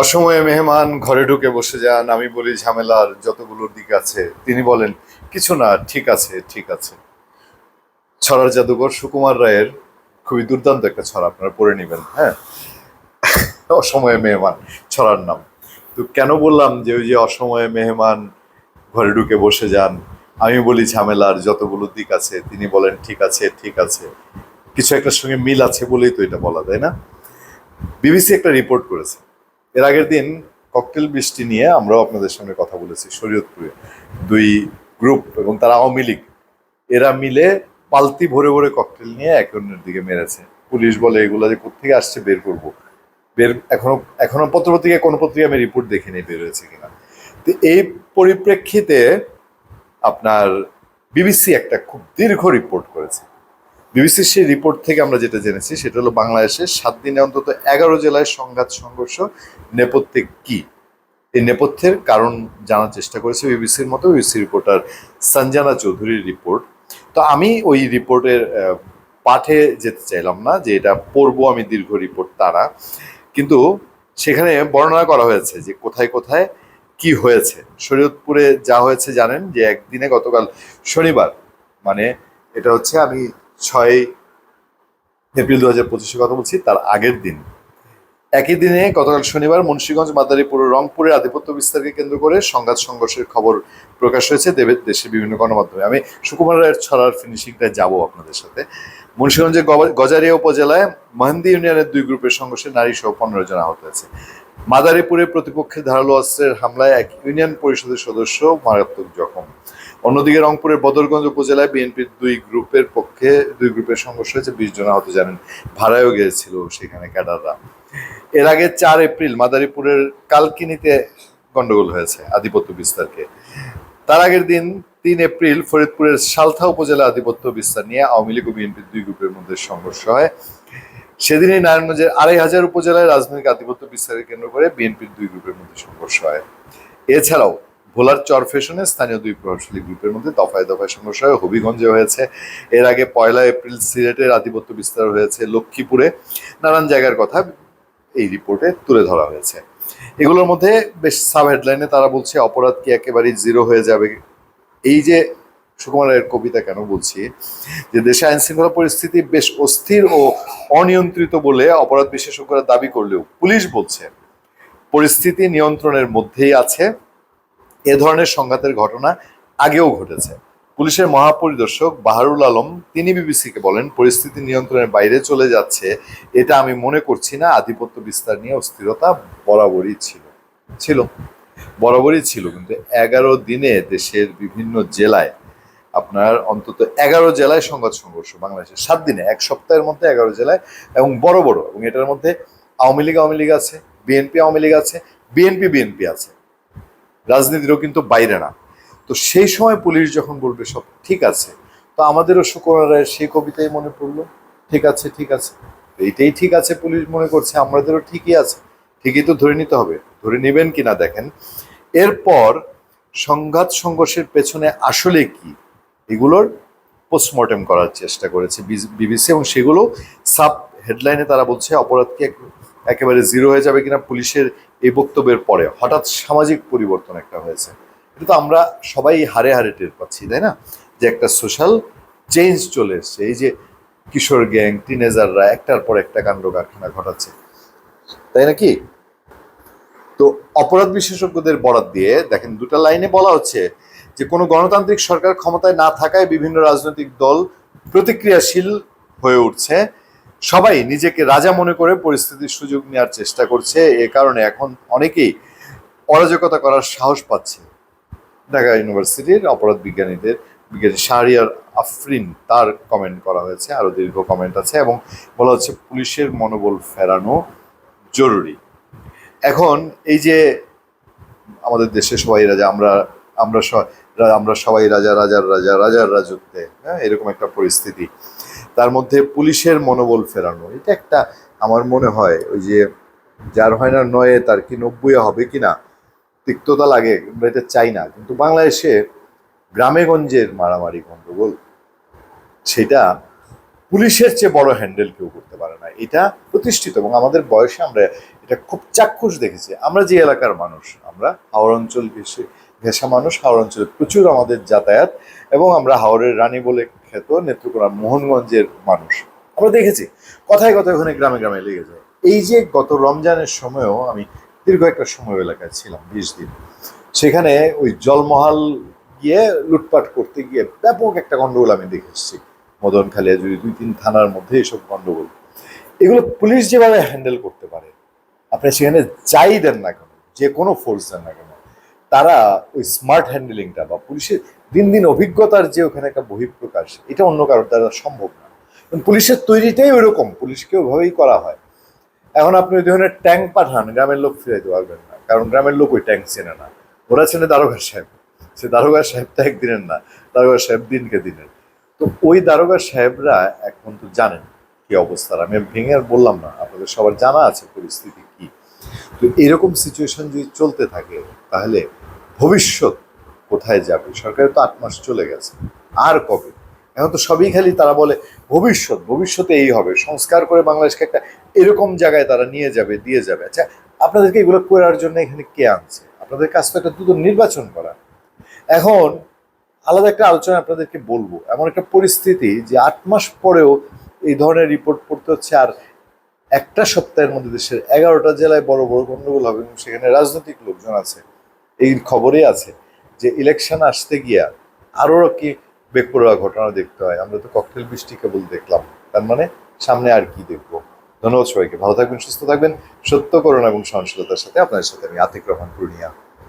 অসময়ে মেহমান ঘরে ঢুকে বসে যান, আমি বলি, ঝামেলার যতগুলো দিক আছে। তিনি বলেন, কিছু না, ঠিক আছে ঠিক আছে। ছড়ার জাদুঘর সুকুমার রায়ের, খুবই দুর্দান্ত একটা ছড়া, আপনারা পড়ে নেবেন হ্যাঁ? অসময়ে মেহমান, ছড়ার নাম। তো কেন বললাম যে, ওই যে অসময়ে মেহমান ঘরে ঢুকে বসে যান? আমি বলি, ঝামেলার যতগুলো দিক আছে। তিনি বলেন, ঠিক আছে ঠিক আছে। কিছু একটার সঙ্গে মিল আছে বলেই তো এটা বলা, তাই না? বিবিসি একটা রিপোর্ট করেছে। এর আগের দিন ককটেল বৃষ্টি নিয়ে আমরাও আপনাদের সঙ্গে কথা বলেছি শরীয়তপুরে। দুই গ্রুপ এবং তারা আওয়ামী লীগ। এরা মিলে পালতি ভরে ভরে ককটেল নিয়ে এক অন্যের দিকে মেরেছে। পুলিশ বলে, এগুলো যে কোথেকে আসছে, বের করব। বের, এখনও এখনও পত্রপত্রিকায় কোনো পত্রিকা আমি রিপোর্ট দেখিনি বের হয়েছে কিনা। তো এই পরিপ্রেক্ষিতে আপনার বিবিসি একটা খুব দীর্ঘ রিপোর্ট করেছে। বিবিসির সেই রিপোর্ট থেকে আমরা যেটা জেনেছি, সেটা হলো বাংলাদেশে সাত দিনে অন্তত এগারো জেলায় সংঘাত, সংঘর্ষ নেপথ্যে কি? এই নেপথ্যের কারণ জানার চেষ্টা করেছে বিবিসির মতো বিবিসি রিপোর্টার সঞ্জানা চৌধুরীর রিপোর্ট তো আমি ওই রিপোর্টের পাঠে যেতে চাইলাম না যে এটা পড়ব আমি দীর্ঘ রিপোর্ট তারা। কিন্তু সেখানে বর্ণনা করা হয়েছে যে কোথায় কোথায় কি হয়েছে। শরীয়তপুরে যা হয়েছে জানেন যে একদিনে গতকাল শনিবার মানে এটা হচ্ছে আমি ছয় এপ্রিল দু হাজার পঁচিশে কথা বলছি, তার আগের দিন। একই দিনে গতকাল শনিবার মুন্সিগঞ্জ, মাদারীপুর ও রংপুরের আধিপত্য বিস্তারকে কেন্দ্র করে সংঘাত সংঘর্ষের খবর প্রকাশ হয়েছে দেবের দেশের বিভিন্ন গণমাধ্যমে। আমি সুকুমার রায়ের ছড়ার ফিনিশিংটায় যাব আপনাদের সাথে। মুন্সিগঞ্জের গজারিয়া উপজেলায় মহেন্দি ইউনিয়নের দুই গ্রুপের সংঘর্ষে নারী সহ পনেরো জন আহত হয়েছে। মাদারীপুরে প্রতিপক্ষের ধারালো অস্ত্রের হামলায় এক ইউনিয়ন পরিষদের সদস্য মারাত্মক জখম। অন্যদিকে রংপুরের বদরগঞ্জ উপজেলায় বিএনপির দুই গ্রুপের পক্ষে দুই গ্রুপের সংঘর্ষ হয়েছে, বিশ জন আহত জানেন ভাড়ায়ও গিয়েছিল সেখানে ক্যাডাররা। এর আগে চার এপ্রিল মাদারীপুরের কালকিনিতে গন্ডগোল হয়েছে আধিপত্য বিস্তারকে। তার আগের দিন তিন এপ্রিল ফরিদপুরের সালথা উপজেলা আধিপত্য বিস্তার নিয়ে আওয়ামী লীগ ও বিএনপির দুই গ্রুপের মধ্যে সংঘর্ষ হয়। সেদিনই নারায়ণগঞ্জের আড়াই হাজার উপজেলায় রাজনৈতিক আধিপত্য বিস্তারের কেন্দ্র করে বিএনপির দুই গ্রুপের মধ্যে সংঘর্ষ হয়। এছাড়াও ভোলার চর ফেশনে স্থানীয় দুই প্রভাবশালী গ্রুপের মধ্যে দফায় দফায় সংঘর্ষ হয় হবিগঞ্জে হয়েছে। এর আগে পয়লা এপ্রিল সিলেটের আধিপত্য বিস্তার হয়েছে লক্ষ্মীপুরে। নানান জায়গার কথা এই রিপোর্টে তুলে ধরা হয়েছে। এগুলোর মধ্যে বেশ সাব হেডলাইনে তারা বলছে, অপরাধ কি একেবারেই জিরো হয়ে যাবে? এই যে সুকুমার রায়ের কবিতা কেন বলছি? যে দেশে আইন শৃঙ্খলা পরিস্থিতি বেশ অস্থির ও অনিয়ন্ত্রিত বলে অপরাধ বিশেষজ্ঞরা দাবি করলেও পুলিশ বলছে, পরিস্থিতি নিয়ন্ত্রণের মধ্যেই আছে। এ ধরনের সংঘাতের ঘটনা আগেও ঘটেছে। পুলিশের মহাপরিদর্শক বাহারুল আলম, তিনি বিবিসিকে বলেন, পরিস্থিতি নিয়ন্ত্রণের বাইরে চলে যাচ্ছে। এটা আমি মনে করছি না। আধিপত্য বিস্তার নিয়ে অস্থিরতা বরাবরই ছিল। ছিল। বরাবরই ছিল। কিন্তু এগারো দিনে দেশের বিভিন্ন জেলায় আপনার অন্তত এগারো জেলায় সংঘাত সংঘর্ষ। বাংলাদেশের সাত দিনে, এক সপ্তাহের মধ্যে এগারো জেলায় এবং বড় বড় এবং এটার মধ্যে আওয়ামী লীগ আওয়ামী লীগ আছে, বিএনপি, আওয়ামী লীগ আছে, বিএনপি বিএনপি আছে। রাজনীতিরও কিন্তু বাইরে না। তো সেই সময় পুলিশ যখন বলবে সব ঠিক আছে, তো আমাদেরও শুক্রবার রায়ের সেই কবিতাই মনে পড়ল, ঠিক আছে ঠিক আছে। এইটাই ঠিক আছে পুলিশ মনে করছে, আমাদেরও ঠিকই আছে। ঠিকই তো ধরে নিতে হবে। ধরে নেবেন কিনা দেখেন। এরপর সংঘাত সংঘর্ষের পেছনে আসলে কি? এগুলোর পোস্টমর্টেম করার চেষ্টা করেছে বিবিসি এবং সেগুলো সাব হেডলাইনে তারা বলছে, অপরাধকে একেবারে জিরো হয়ে যাবে কিনা পুলিশের এই বক্তব্যের পরে। হঠাৎ সামাজিক পরিবর্তন একটা হয়েছে। এটা তো আমরা সবাই হারে হারে টের পাচ্ছি, তাই না? যে একটা সোশ্যাল চেঞ্জ চলে এসছে। এই যে কিশোর গ্যাং টিনেজাররা একটার পর একটা কাণ্ড কারখানা ঘটাচ্ছে। তাই নাকি তো অপরাধ বিশেষজ্ঞদের বরাত দিয়ে দেখেন, দুটা লাইনে বলা হচ্ছে যে কোনো গণতান্ত্রিক সরকার ক্ষমতায় না থাকায় বিভিন্ন রাজনৈতিক দল প্রতিক্রিয়াশীল হয়ে উঠছে। সবাই নিজেকে রাজা মনে করে পরিস্থিতির সুযোগ নেওয়ার চেষ্টা করছে। এ কারণে এখন অনেকেই অরাজকতা করার সাহস পাচ্ছে। ঢাকা ইউনিভার্সিটির অপরাধ বিজ্ঞানীদের বিজ্ঞানী শাহরিয়ার আফরিন তার কমেন্ট করা হয়েছে। আরও দীর্ঘ কমেন্ট আছে এবং বলা হচ্ছে পুলিশের মনোবল ফেরানো জরুরি। এখন এই যে আমাদের দেশে সবাই রাজা, আমরা আমরা আমরা সবাই রাজা, রাজার রাজা, রাজার রাজত্বে হ্যাঁ এরকম একটা পরিস্থিতি। তার মধ্যে পুলিশের মনোবল ফেরানো। এটা একটা আমার মনে হয়, ওই যে যার হয় না নয়ে তার কি নব্বই হবে কিনা, তিক্ততা লাগে, আমরা এটা চাই না। কিন্তু বাংলাদেশে গ্রামে গঞ্জের মারামারি গন্ডগোল, সেটা পুলিশের চেয়ে বড় হ্যান্ডেল কেউ করতে পারে না। এটা প্রতিষ্ঠিত এবং আমাদের বয়সে আমরা এটা খুব চাক্ষুষ দেখেছি। আমরা যে এলাকার মানুষ, আমরা হাওড় অঞ্চল ঘেসে ঘেঁষা মানুষ, হাওড় অঞ্চলে প্রচুর আমাদের যাতায়াত, এবং আমরা হাওড়ের রানী বলে খ্যাত নেত্রকোনা মোহনগঞ্জের মানুষ। আমরা দেখেছি, কথায় কথায় ওখানে গ্রামে গ্রামে লেগে যায়। এই যে গত রমজানের সময়ও আমি দীর্ঘ একটা সময় এলাকায় ছিলাম, বিশ দিন। সেখানে ওই জলমহাল গিয়ে লুটপাট করতে গিয়ে ব্যাপক একটা গন্ডগোল আমি দেখে এসেছি। মদন খালিয়া যদি দুই তিন থানার মধ্যে এসব গন্ডগোল। এগুলো পুলিশ যেভাবে হ্যান্ডেল করতে পারে, আপনি সেখানে যাই দেন না কেন, যে কোনো ফোর্স দেন না কেন তারা ওই স্মার্ট হ্যান্ডেলিংটা বা পুলিশের দিন দিন অভিজ্ঞতার যে ওখানে একটা বহিঃপ্রকাশ, এটা অন্য কারোর দ্বারা সম্ভব না। পুলিশের তৈরিটাই ওইরকম, পুলিশকে ওইভাবেই করা হয়। এখন আপনি ওই ধরনের ট্যাঙ্ক পাঠান, গ্রামের লোক ফিরাইতে পারবেন না। কারণ গ্রামের লোক ওই ট্যাঙ্ক চেনে না। ওরা চেনে দারোগা সাহেব। সে দারোগা সাহেব তো একদিনের না দারোগা সাহেব দিনকে দিনের। তো ওই দারোগা সাহেবরা এখন তো জানেন কি অবস্থার আমি ভেঙে আর বললাম না, আপনাদের সবার জানা আছে পরিস্থিতি কি। তো এরকম সিচুয়েশন যদি চলতে থাকে, তাহলে ভবিষ্যৎ কোথায় যাবে? সরকারের তো আট মাস চলে গেছে। আর কবে? এখন তো সবই খালি তারা বলে ভবিষ্যৎ, ভবিষ্যতে এই হবে। সংস্কার করে বাংলাদেশকে একটা এরকম জায়গায় তারা নিয়ে যাবে, দিয়ে যাবে। আচ্ছা আপনাদেরকে এগুলো করার জন্য এখানে কে আনছে? আপনাদের কাজ তো একটা দ্রুত নির্বাচন করা। এখন আলাদা একটা আলোচনা আপনাদেরকে বলব। এমন একটা পরিস্থিতি যে আট মাস পরেও এই ধরনের রিপোর্ট পড়তে হচ্ছে আর একটা সপ্তাহের মধ্যে দেশের এগারোটা জেলায় বড় বড় গন্ডগোল হবে এবং সেখানে রাজনৈতিক লোকজন আছে। এই খবরে আছে যে ইলেকশন আসতে গিয়া আরও কি বেপরোয়া ঘটনা দেখতে হয়। আমরা তো ককটেল বৃষ্টি কেবল দেখলাম। তার মানে সামনে আর কি দেখব? ধন্যবাদ সবাইকে। ভালো থাকবেন, সুস্থ থাকবেন। সত্য করুন এবং সহনশীলতার সাথে আপনাদের সাথে আমি আতিক রহমান পূর্ণিয়া।